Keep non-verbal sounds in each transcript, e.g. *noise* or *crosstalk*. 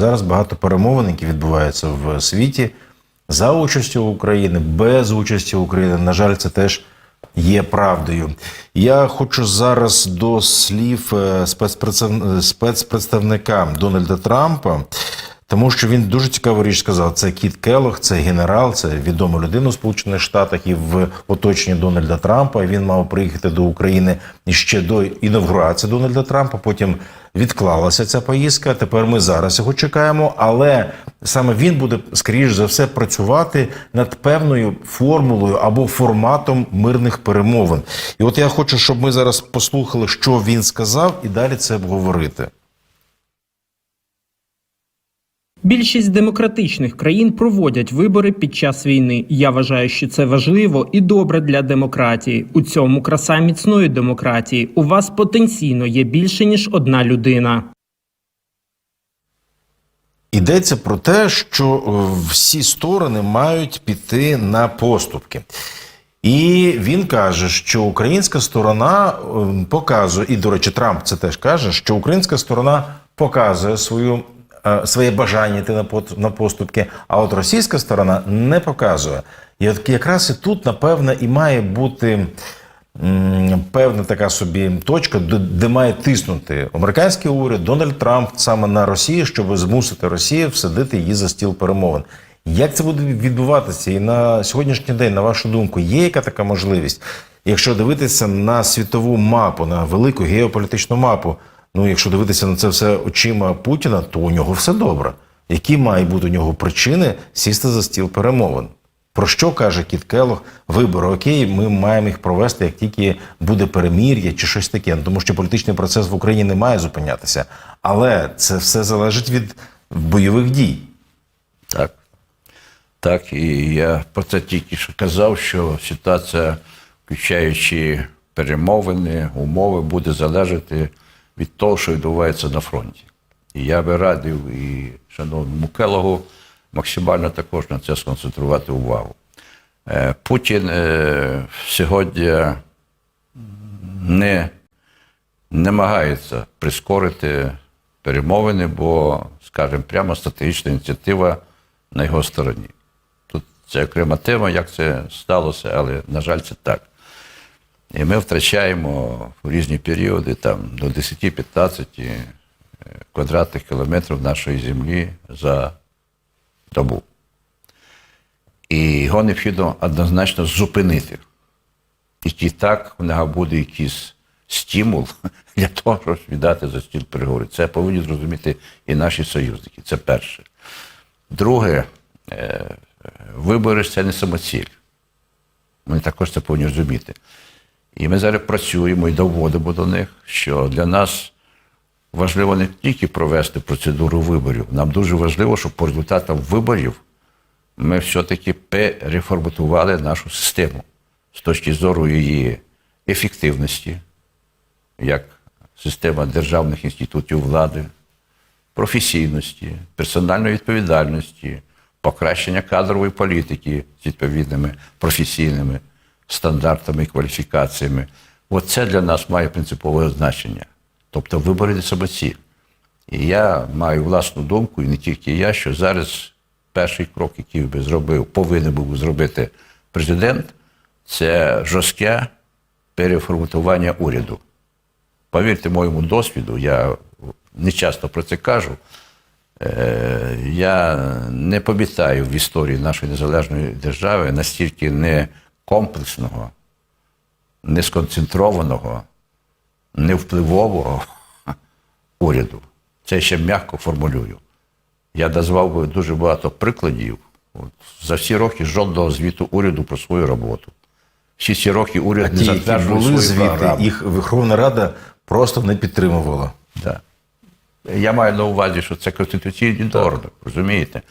зараз багато перемовин, які відбуваються в світі за участю України, без участі України. На жаль, це теж є правдою. Я хочу зараз до слів е, спецпредставника Дональда Трампа. Тому що він дуже цікаву річ сказав. Це Кіт Келлог, це генерал, це відома людина у Сполучених Штатах і в оточенні Дональда Трампа. Він мав приїхати до України ще до інавгурації Дональда Трампа. Потім відклалася ця поїздка. Тепер ми зараз його чекаємо. Але саме він буде скоріш за все працювати над певною формулою або форматом мирних перемовин. І от я хочу, щоб ми зараз послухали, що він сказав, і далі це обговорити. Більшість демократичних країн проводять вибори під час війни. Я вважаю, що це важливо і добре для демократії. У цьому краса міцної демократії. У вас потенційно є більше ніж одна людина. Йдеться про те, що е, всі сторони мають піти на поступки. І він каже, що українська сторона е, показує, і, до речі, Трамп це теж каже, що українська сторона показує свою, своє бажання йти на поступки, а от російська сторона не показує. І от якраз і тут, напевне, і має бути певна така собі точка, де має тиснути американський уряд, Дональд Трамп саме на Росію, щоб змусити Росію всадити її за стіл перемовин. Як це буде відбуватися? І на сьогоднішній день, на вашу думку, є яка така можливість? Якщо дивитися на світову мапу, на велику геополітичну мапу, ну якщо дивитися на це все очима Путіна, то у нього все добре. Які мають бути у нього причини сісти за стіл перемовин? Про що каже Кіт Келлог? Вибори окей, ми маємо їх провести, як тільки буде перемір'я чи щось таке. Ну, тому що політичний процес в Україні не має зупинятися. Але це все залежить від бойових дій. Так. Так, і я про це тільки що казав, що ситуація, включаючи перемовини, умови, буде залежати від того, що відбувається на фронті. І я би радив і шановному Келогу максимально також на це сконцентрувати увагу. Е, Путін е, сьогодні не намагається прискорити перемовини, бо, скажімо, прямо стратегічна ініціатива на його стороні. Тут це окрема тема, як це сталося, але, на жаль, це так. І ми втрачаємо в різні періоди там, до 10-15 е, квадратних кілометрів нашої землі за добу. І його необхідно однозначно зупинити. І ті так у нього буде якийсь стимул *laughs* для того, щоб віддати за стіл переговорів. Це повинні зрозуміти і наші союзники. Це перше. Друге, е, вибори це не самоціль. Ми також це повинні розуміти. І ми зараз працюємо і доводимо до них, що для нас важливо не тільки провести процедуру виборів, нам дуже важливо, щоб по результатам виборів ми все-таки переформатували нашу систему з точки зору її ефективності, як система державних інститутів влади, професійності, персональної відповідальності, покращення кадрової політики з відповідними професійними стандартами і кваліфікаціями. Оце для нас має принципове значення. Тобто вибори не самоціль. І я маю власну думку, і не тільки я, що зараз перший крок, який би зробив, повинен був зробити президент, це жорстке переформатування уряду. Повірте моєму досвіду, я не часто про це кажу. Е, Я не пам'ятаю в історії нашої незалежної держави настільки не комплексного, не сконцентрованого, невпливового *laughs* уряду. Це ще м'яко формулюю. Я назвав би дуже багато прикладів. От, за всі роки жодного звіту уряду про свою роботу. Всі ці роки уряд А не затверджував свої звіти, програми. їх Верховна Рада просто не підтримувала. Да. Я маю на увазі, що це конституційні норми, розумієте?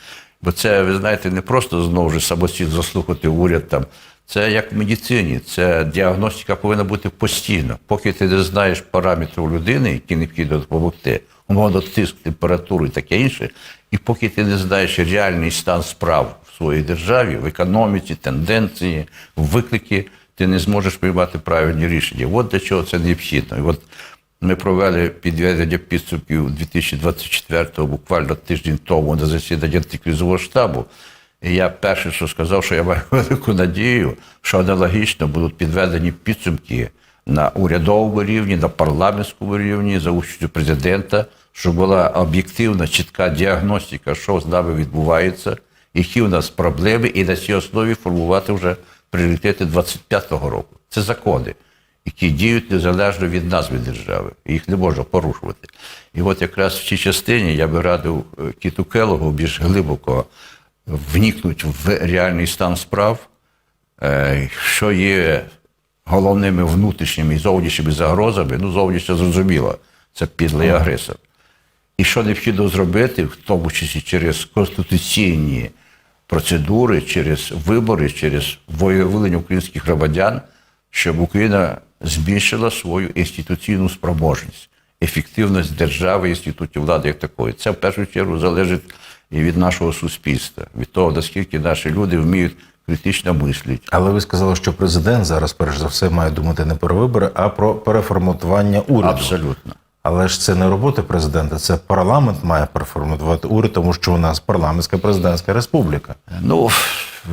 Бо це, ви знаєте, не просто знову ж самостійно заслухати уряд там. Це як в медицині, це діагностика повинна бути постійно. Поки ти не знаєш параметрів людини, які необхідно допомогти, умовно тиск, температуру і таке інше, і поки ти не знаєш реальний стан справ в своїй державі, в економіці, тенденції, виклики, ти не зможеш приймати правильні рішення. От для чого це необхідно. І от Ми провели підведення підсумків 2024-го, буквально тиждень тому на засіданні антикризового штабу. І я перше, що сказав, що я маю *laughs* велику надію, що аналогічно будуть підведені підсумки на урядовому рівні, на парламентському рівні за участю президента, щоб була об'єктивна, чітка діагностика, що з нами відбувається, які у нас проблеми, і на цій основі формувати вже пріоритети 25-го року. Це закони, які діють незалежно від назви держави. і Їх не можна порушувати. І от якраз в цій частині я би радив е, Кіту Келогу більш глибоко вникнути в реальний стан справ, е, що є головними внутрішніми і зовнішніми загрозами. Ну, зовнішньо зрозуміло, це підлий агресор. І що необхідно зробити, в тому числі через конституційні процедури, через вибори, через волевиявлення українських громадян, щоб Україна збільшила свою інституційну спроможність, ефективність держави, інститутів влади як такої. Це в першу чергу залежить і від нашого суспільства, від того, наскільки наші люди вміють критично мислити. Але ви сказали, що президент зараз, перш за все, має думати не про вибори, а про переформатування уряду. Абсолютно. Але ж це не робота президента, це парламент має переформатувати уряд, тому що у нас парламентська президентська республіка. Ну,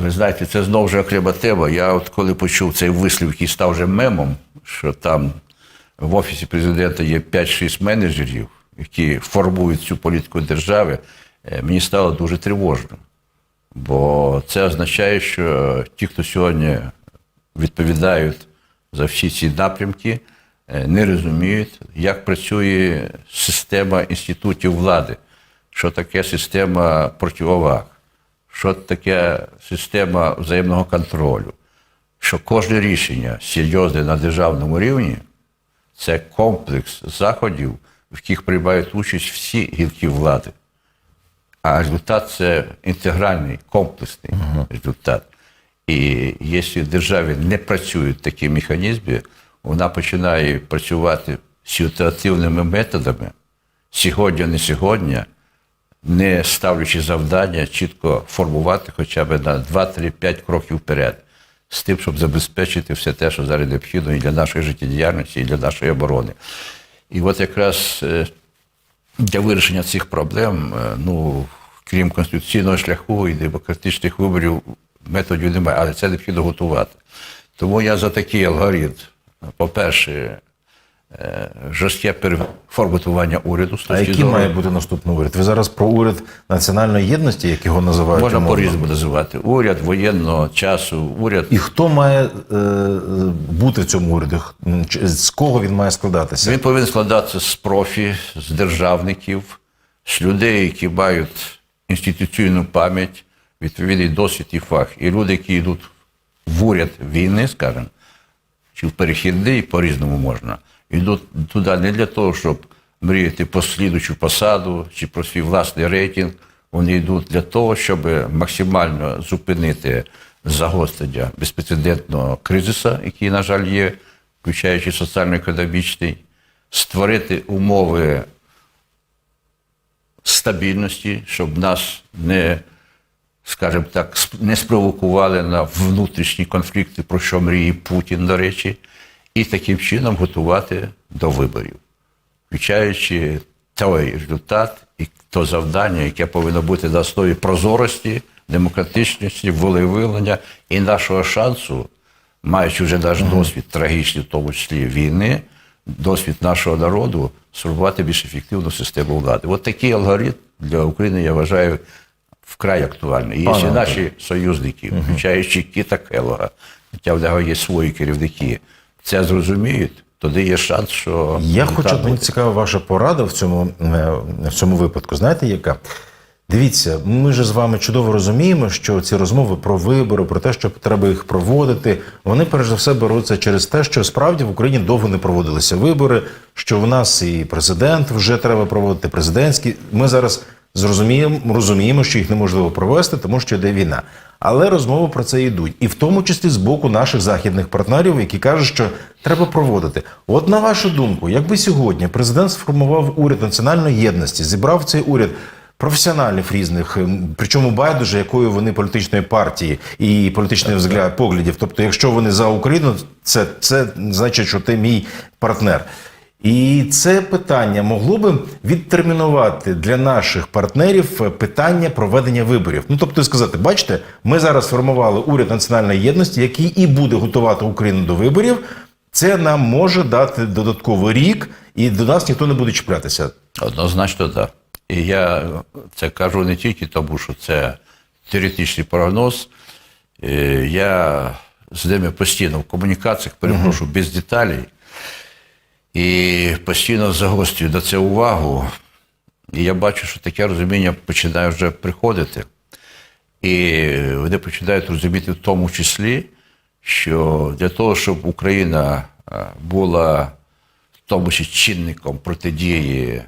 ви знаєте, це знову ж окрема тема. Я от коли почув цей вислів, який став вже мемом, що там в офісі президента є 5-6 менеджерів, які формують цю політику держави, мені стало дуже тривожно. Бо це означає, що ті, хто сьогодні відповідають за всі ці напрямки, е, не розуміють, як працює система інститутів влади, що таке система противоваг, що таке система взаємного контролю, що кожне рішення серйозне на державному рівні це комплекс заходів, в яких приймають участь всі гілки влади. А результат це інтегральний, комплексний результат. І якщо в державі не працюють такі механізми, вона починає працювати ситуативними методами сьогодні, не сьогодні, не ставлячи завдання чітко формувати хоча б на 2-3-5 кроків вперед, з тим, щоб забезпечити все те, що зараз необхідно і для нашої життєдіяльності, і для нашої оборони. І от якраз е, для вирішення цих проблем, е, ну, крім конституційного шляху і демократичних виборів, методів немає, але це необхідно готувати. Тому я за такий алгоритм. По-перше, е, жорстке переформатування уряду А який зору. має бути наступний уряд? Ви зараз про уряд національної єдності, як його називають? Можна по-різному називати. Уряд воєнного часу, уряд І хто має е, бути в цьому уряді? З кого він має складатися? Він повинен складатися з профі, з державників, з людей, які мають інституційну пам'ять, відповідний досвід і фах. І люди, які йдуть в уряд війни, скажімо, чи в перехідний, по-різному можна, йдуть туди не для того, щоб мріяти про слідучу посаду чи про свій власний рейтинг. Вони йдуть для того, щоб максимально зупинити загострення безпрецедентного кризису, який, на жаль, є, включаючи соціально-економічний, створити умови стабільності, щоб нас не, скажімо так, не спровокували на внутрішні конфлікти, про що мріє Путін, до речі, і таким чином готувати до виборів, включаючи той результат і то завдання, яке повинно бути на основі прозорості, демократичності, волевиявлення і нашого шансу, маючи вже наш досвід трагічний, в тому числі війни, досвід нашого народу, сформувати більш ефективну систему влади. От такий алгоритм для України, я вважаю, вкрай актуальний. І Антоне. наші союзники, включаючи Кіта Келога, хоча в нього є свої керівники, це зрозуміють, тоді є шанс, що Я хочу, мені цікава ваша порада в цьому, е, в цьому випадку. Знаєте, яка? Дивіться, ми ж з вами чудово розуміємо, що ці розмови про вибори, про те, що треба їх проводити, вони перш за все беруться через те, що справді в Україні довго не проводилися вибори, що в нас і президент вже треба проводити, президентські. Ми зараз зрозуміємо, розуміємо, що їх неможливо провести, тому що йде війна. Але розмови про це йдуть, і в тому числі з боку наших західних партнерів, які кажуть, що треба проводити. От на вашу думку, якби сьогодні президент сформував уряд національної єдності, зібрав цей уряд професіоналів різних, ем, причому байдуже якої вони політичної партії і політичних взгляд поглядів. Тобто, якщо вони за Україну, це, це значить, що ти мій партнер. І це питання могло би відтермінувати для наших партнерів е, питання проведення виборів. Ну тобто сказати, бачите, ми зараз сформували уряд національної єдності, який і буде готувати Україну до виборів. Це нам може дати додатковий рік, і до нас ніхто не буде чіплятися. Однозначно, так. І я це кажу не тільки тому, що це теоретичний прогноз. Е, Я з ними постійно в комунікаціях, перепрошую, без деталей. І постійно загострюю на це увагу. І я бачу, що таке розуміння починає вже приходити. І вони починають розуміти в тому числі, що для того, щоб Україна е, була в тому числі чинником протидії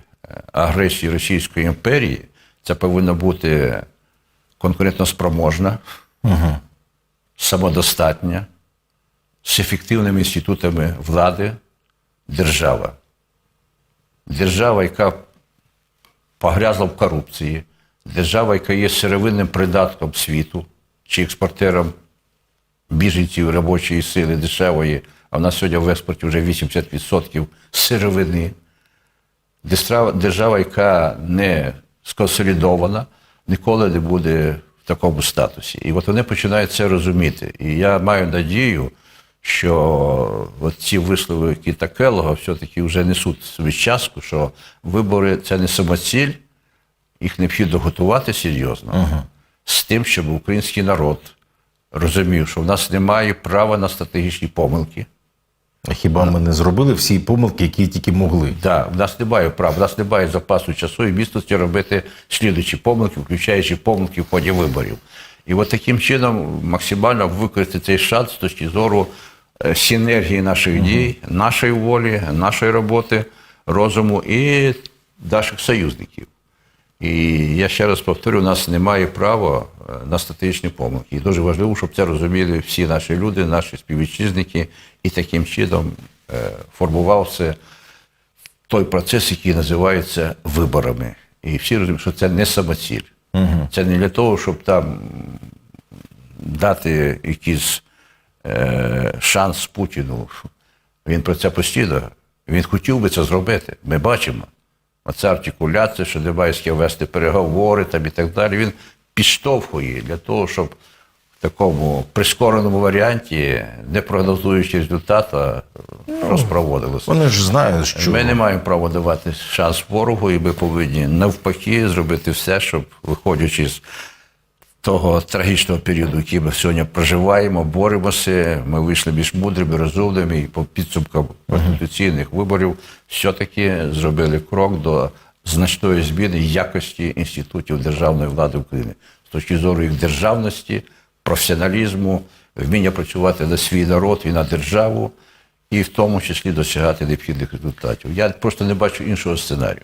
агресії Російської імперії, це повинна бути конкурентоспроможна, самодостатня, з ефективними інститутами влади держава. Держава, яка погрязла в корупції, держава, яка є сировинним придатком світу чи експортером біженців робочої сили дешевої, а в нас сьогодні в експорті вже 80% сировини. Держава, яка не сконсолідована, ніколи не буде в такому статусі. І от вони починають це розуміти. І я маю надію, що от ці вислови Кіта Келлога все-таки вже несуть свою частку, що вибори це не самоціль, їх необхідно готувати серйозно з тим, щоб український народ розумів, що в нас немає права на стратегічні помилки. Хіба ми не зробили всі помилки, які тільки могли? Да, в нас немає права, в нас немає запасу часу і місцевості робити слідуючі помилки, включаючи помилки в ході виборів. І от таким чином максимально використати цей шанс з точки зору е, синергії наших дій, нашої волі, нашої роботи, розуму і наших союзників. І я ще раз повторю, у нас немає права е, на стратегічні помилки. І дуже важливо, щоб це розуміли всі наші люди, наші співвітчизники, і таким чином е, формувався той процес, який називається виборами. І всі розуміють, що це не самоціль. Це не для того, щоб там дати якийсь е, шанс Путіну. Він про це постійно. Він хотів би це зробити. Ми бачимо. Оця артикуляція, що з вести переговори там і так далі. Він підштовхує для того, щоб в такому прискореному варіанті, не прогнозуючи результату, розпроводилося. Вони ж знають, що Ми не маємо права давати шанс ворогу, і ми повинні навпаки зробити все, щоб, виходячи з того трагічного періоду, який ми сьогодні проживаємо, боремося. Ми вийшли більш мудрими, розумними і по підсумкам конституційних виборів все-таки зробили крок до значної зміни якості інститутів державної влади України з точки зору їх державності, професіоналізму, вміння працювати на свій народ і на державу, і в тому числі досягати необхідних результатів. Я просто не бачу іншого сценарію.